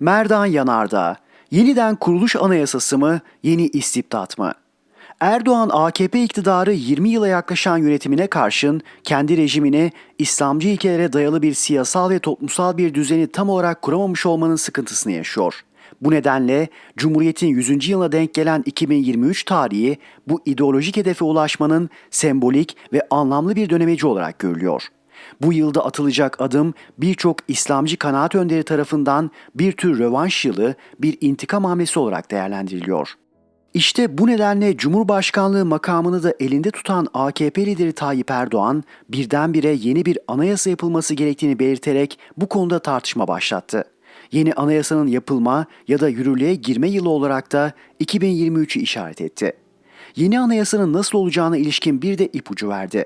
Merdan Yanardağ, yeniden kuruluş anayasası mı, yeni istibdat mı? Erdoğan AKP iktidarı 20 yıla yaklaşan yönetimine karşın kendi rejimini İslamcı ilkelere dayalı bir siyasal ve toplumsal bir düzeni tam olarak kuramamış olmanın sıkıntısını yaşıyor. Bu nedenle Cumhuriyet'in 100. yılına denk gelen 2023 tarihi bu ideolojik hedefe ulaşmanın sembolik ve anlamlı bir dönemeci olarak görülüyor. Bu yılda atılacak adım birçok İslamcı kanaat önderi tarafından bir tür rövanş yılı, bir intikam hamlesi olarak değerlendiriliyor. İşte bu nedenle Cumhurbaşkanlığı makamını da elinde tutan AKP lideri Tayyip Erdoğan birdenbire yeni bir anayasa yapılması gerektiğini belirterek bu konuda tartışma başlattı. Yeni anayasanın yapılma ya da yürürlüğe girme yılı olarak da 2023'ü işaret etti. Yeni anayasanın nasıl olacağına ilişkin bir de ipucu verdi.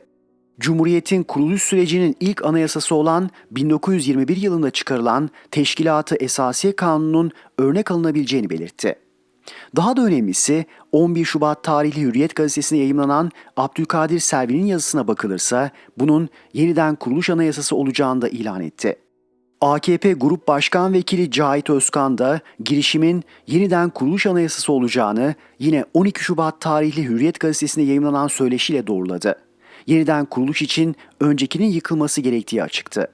Cumhuriyetin kuruluş sürecinin ilk anayasası olan 1921 yılında çıkarılan Teşkilatı Esasiye Kanunu'nun örnek alınabileceğini belirtti. Daha da önemlisi 11 Şubat tarihli Hürriyet gazetesine yayımlanan Abdülkadir Selvi'nin yazısına bakılırsa bunun yeniden kuruluş anayasası olacağını da ilan etti. AKP Grup Başkan Vekili Cahit Özkan da girişimin yeniden kuruluş anayasası olacağını yine 12 Şubat tarihli Hürriyet gazetesine yayımlanan söyleşiyle doğruladı. Yeniden kuruluş için öncekinin yıkılması gerektiği açıktı.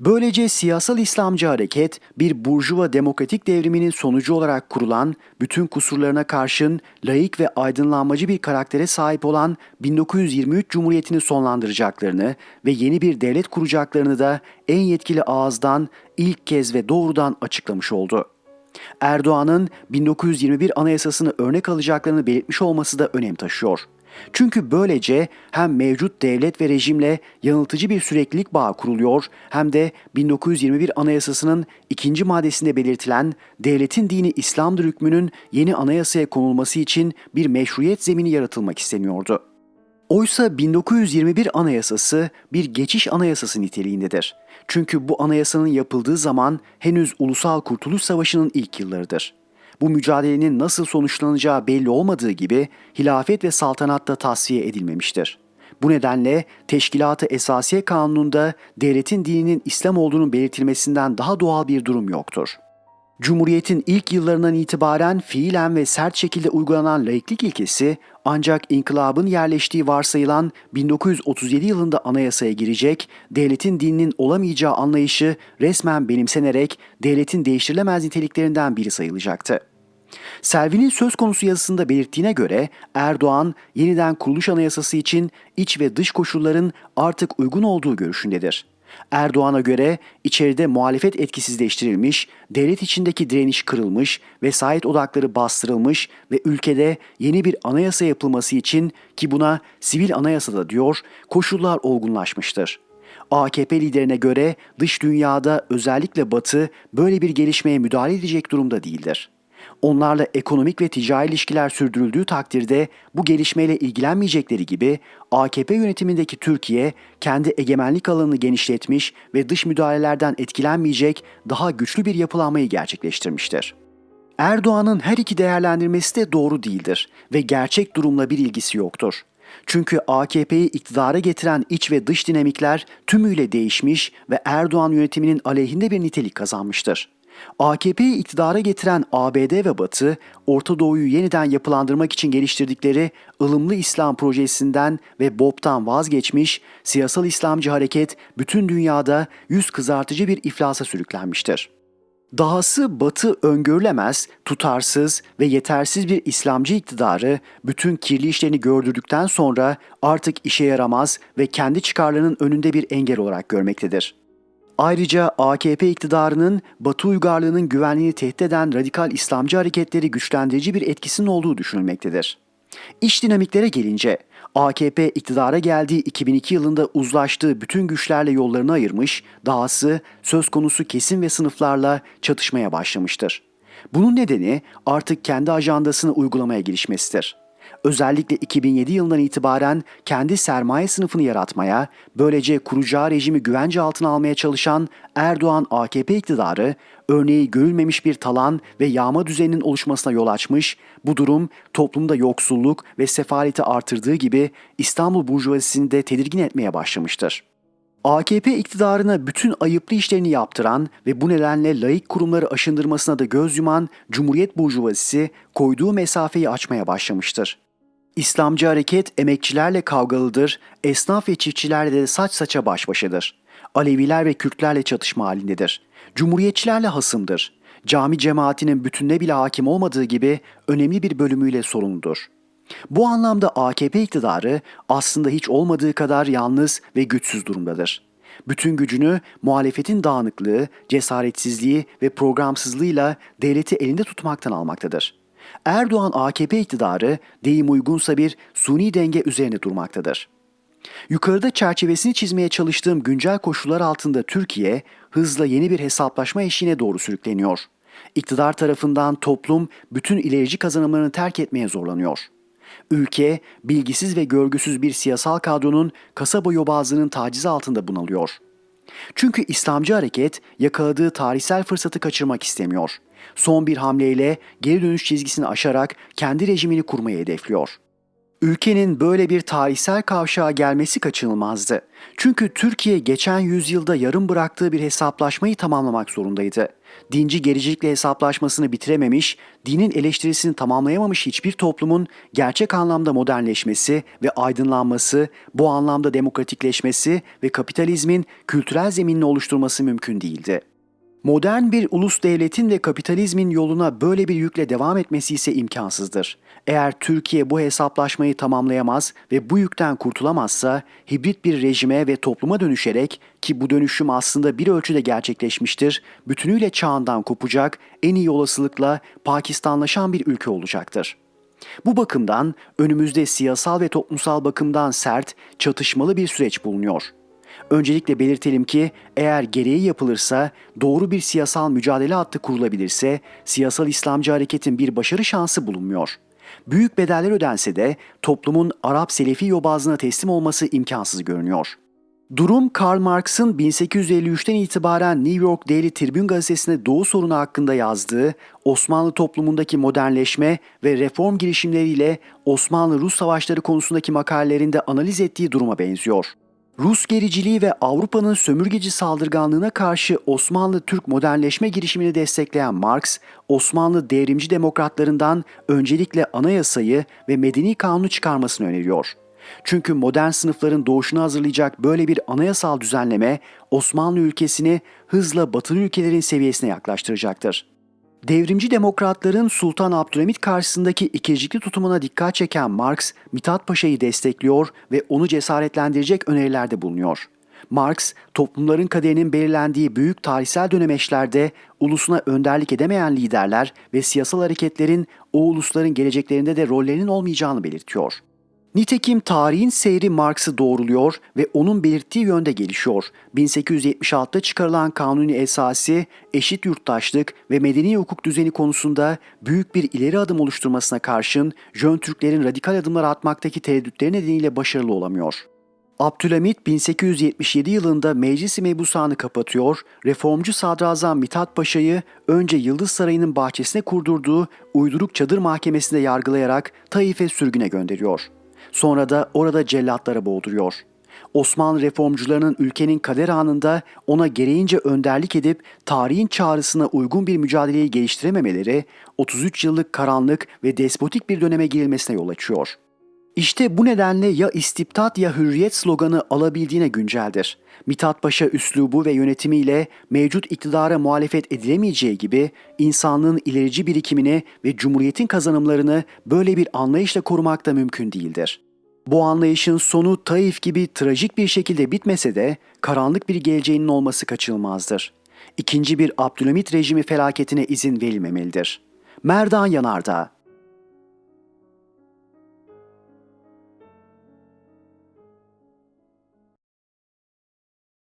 Böylece siyasal İslamcı hareket bir burjuva demokratik devriminin sonucu olarak kurulan, bütün kusurlarına karşın laik ve aydınlanmacı bir karaktere sahip olan 1923 Cumhuriyeti'ni sonlandıracaklarını ve yeni bir devlet kuracaklarını da en yetkili ağızdan ilk kez ve doğrudan açıklamış oldu. Erdoğan'ın 1921 Anayasasını örnek alacaklarını belirtmiş olması da önem taşıyor. Çünkü böylece hem mevcut devlet ve rejimle yanıltıcı bir süreklilik bağı kuruluyor hem de 1921 Anayasası'nın ikinci maddesinde belirtilen devletin dini İslam'dır hükmünün yeni anayasaya konulması için bir meşruiyet zemini yaratılmak isteniyordu. Oysa 1921 Anayasası bir geçiş anayasası niteliğindedir. Çünkü bu anayasanın yapıldığı zaman henüz Ulusal Kurtuluş Savaşı'nın ilk yıllarıdır. Bu mücadelenin nasıl sonuçlanacağı belli olmadığı gibi hilafet ve saltanat da tasfiye edilmemiştir. Bu nedenle Teşkilatı Esasiye Kanunu'nda devletin dininin İslam olduğunun belirtilmesinden daha doğal bir durum yoktur. Cumhuriyetin ilk yıllarından itibaren fiilen ve sert şekilde uygulanan laiklik ilkesi ancak inkılabın yerleştiği varsayılan 1937 yılında anayasaya girecek, devletin dininin olamayacağı anlayışı resmen benimsenerek devletin değiştirilemez niteliklerinden biri sayılacaktı. Selvi'nin söz konusu yazısında belirttiğine göre Erdoğan yeniden kuruluş anayasası için iç ve dış koşulların artık uygun olduğu görüşündedir. Erdoğan'a göre içeride muhalefet etkisizleştirilmiş, devlet içindeki direniş kırılmış, vesayet odakları bastırılmış ve ülkede yeni bir anayasa yapılması için ki buna sivil anayasada diyor, koşullar olgunlaşmıştır. AKP liderine göre dış dünyada özellikle Batı böyle bir gelişmeye müdahale edecek durumda değildir. Onlarla ekonomik ve ticari ilişkiler sürdürüldüğü takdirde bu gelişmeyle ilgilenmeyecekleri gibi AKP yönetimindeki Türkiye kendi egemenlik alanını genişletmiş ve dış müdahalelerden etkilenmeyecek daha güçlü bir yapılanmayı gerçekleştirmiştir. Erdoğan'ın her iki değerlendirmesi de doğru değildir ve gerçek durumla bir ilgisi yoktur. Çünkü AKP'yi iktidara getiren iç ve dış dinamikler tümüyle değişmiş ve Erdoğan yönetiminin aleyhinde bir nitelik kazanmıştır. AKP'yi iktidara getiren ABD ve Batı, Orta Doğu'yu yeniden yapılandırmak için geliştirdikleri ılımlı İslam projesinden ve BOP'tan vazgeçmiş, siyasal İslamcı hareket bütün dünyada yüz kızartıcı bir iflasa sürüklenmiştir. Dahası Batı öngörülemez, tutarsız ve yetersiz bir İslamcı iktidarı bütün kirli işlerini gördürdükten sonra artık işe yaramaz ve kendi çıkarlarının önünde bir engel olarak görmektedir. Ayrıca AKP iktidarının Batı uygarlığının güvenliğini tehdit eden radikal İslamcı hareketleri güçlendirici bir etkisinin olduğu düşünülmektedir. İş dinamiklere gelince AKP iktidara geldiği 2002 yılında uzlaştığı bütün güçlerle yollarını ayırmış, dahası söz konusu kesim ve sınıflarla çatışmaya başlamıştır. Bunun nedeni artık kendi ajandasını uygulamaya girişmesidir özellikle 2007 yılından itibaren kendi sermaye sınıfını yaratmaya, böylece kuracağı rejimi güvence altına almaya çalışan Erdoğan AKP iktidarı, örneği görülmemiş bir talan ve yağma düzeninin oluşmasına yol açmış, bu durum toplumda yoksulluk ve sefaleti artırdığı gibi İstanbul Burjuvazisini de tedirgin etmeye başlamıştır. AKP iktidarına bütün ayıplı işlerini yaptıran ve bu nedenle laik kurumları aşındırmasına da göz yuman Cumhuriyet Burjuvazisi koyduğu mesafeyi açmaya başlamıştır. İslamcı hareket emekçilerle kavgalıdır, esnaf ve çiftçilerle de saç saça baş başadır. Aleviler ve Kürtlerle çatışma halindedir. Cumhuriyetçilerle hasımdır. Cami cemaatinin bütününe bile hakim olmadığı gibi önemli bir bölümüyle sorumludur. Bu anlamda AKP iktidarı aslında hiç olmadığı kadar yalnız ve güçsüz durumdadır. Bütün gücünü muhalefetin dağınıklığı, cesaretsizliği ve programsızlığıyla devleti elinde tutmaktan almaktadır. Erdoğan AKP iktidarı deyim uygunsa bir suni denge üzerine durmaktadır. Yukarıda çerçevesini çizmeye çalıştığım güncel koşullar altında Türkiye hızla yeni bir hesaplaşma eşiğine doğru sürükleniyor. İktidar tarafından toplum bütün ilerici kazanımlarını terk etmeye zorlanıyor. Ülke bilgisiz ve görgüsüz bir siyasal kadronun kasaba yobazlığının tacizi altında bunalıyor. Çünkü İslamcı hareket yakaladığı tarihsel fırsatı kaçırmak istemiyor. Son bir hamleyle geri dönüş çizgisini aşarak kendi rejimini kurmayı hedefliyor. Ülkenin böyle bir tarihsel kavşağa gelmesi kaçınılmazdı. Çünkü Türkiye geçen yüzyılda yarım bıraktığı bir hesaplaşmayı tamamlamak zorundaydı. Dinci gericilikle hesaplaşmasını bitirememiş, dinin eleştirisini tamamlayamamış hiçbir toplumun gerçek anlamda modernleşmesi ve aydınlanması, bu anlamda demokratikleşmesi ve kapitalizmin kültürel zeminini oluşturması mümkün değildi. Modern bir ulus devletin ve kapitalizmin yoluna böyle bir yükle devam etmesi ise imkansızdır. Eğer Türkiye bu hesaplaşmayı tamamlayamaz ve bu yükten kurtulamazsa hibrit bir rejime ve topluma dönüşerek ki bu dönüşüm aslında bir ölçüde gerçekleşmiştir, bütünüyle çağından kopacak, en iyi olasılıkla Pakistanlaşan bir ülke olacaktır. Bu bakımdan önümüzde siyasal ve toplumsal bakımdan sert, çatışmalı bir süreç bulunuyor. Öncelikle belirtelim ki eğer gereği yapılırsa, doğru bir siyasal mücadele hattı kurulabilirse siyasal İslamcı hareketin bir başarı şansı bulunmuyor. Büyük bedeller ödense de toplumun Arap Selefi yobazına teslim olması imkansız görünüyor. Durum Karl Marx'ın 1853'ten itibaren New York Daily Tribune gazetesinde Doğu sorunu hakkında yazdığı Osmanlı toplumundaki modernleşme ve reform girişimleriyle Osmanlı-Rus savaşları konusundaki makalelerinde analiz ettiği duruma benziyor. Rus gericiliği ve Avrupa'nın sömürgeci saldırganlığına karşı Osmanlı-Türk modernleşme girişimini destekleyen Marx, Osmanlı devrimci demokratlarından öncelikle anayasayı ve medeni kanunu çıkarmasını öneriyor. Çünkü modern sınıfların doğuşunu hazırlayacak böyle bir anayasal düzenleme Osmanlı ülkesini hızla batılı ülkelerin seviyesine yaklaştıracaktır. Devrimci demokratların Sultan Abdülhamit karşısındaki ikircikli tutumuna dikkat çeken Marx, Mithat Paşa'yı destekliyor ve onu cesaretlendirecek önerilerde bulunuyor. Marx, toplumların kaderinin belirlendiği büyük tarihsel dönemeçlerde ulusuna önderlik edemeyen liderler ve siyasal hareketlerin o ulusların geleceklerinde de rollerinin olmayacağını belirtiyor. Nitekim tarihin seyri Marx'ı doğruluyor ve onun belirttiği yönde gelişiyor. 1876'da çıkarılan kanuni esası, eşit yurttaşlık ve medeni hukuk düzeni konusunda büyük bir ileri adım oluşturmasına karşın Jön Türklerin radikal adımlar atmaktaki tereddütleri nedeniyle başarılı olamıyor. Abdülhamit 1877 yılında Meclis-i Mebusan'ı kapatıyor, reformcu sadrazam Mithat Paşa'yı önce Yıldız Sarayı'nın bahçesine kurdurduğu uyduruk çadır mahkemesinde yargılayarak Taif'e sürgüne gönderiyor. Sonra da orada cellatlara boğduruyor. Osmanlı reformcularının ülkenin kader anında ona gereğince önderlik edip tarihin çağrısına uygun bir mücadeleyi geliştirememeleri 33 yıllık karanlık ve despotik bir döneme girilmesine yol açıyor. İşte bu nedenle ya istibdat ya hürriyet sloganı alabildiğine günceldir. Mithat Paşa üslubu ve yönetimiyle mevcut iktidara muhalefet edilemeyeceği gibi insanlığın ilerici birikimini ve cumhuriyetin kazanımlarını böyle bir anlayışla korumak da mümkün değildir. Bu anlayışın sonu Taif gibi trajik bir şekilde bitmese de karanlık bir geleceğinin olması kaçınılmazdır. İkinci bir Abdülhamit rejimi felaketine izin verilmemelidir. Merdan Yanardağ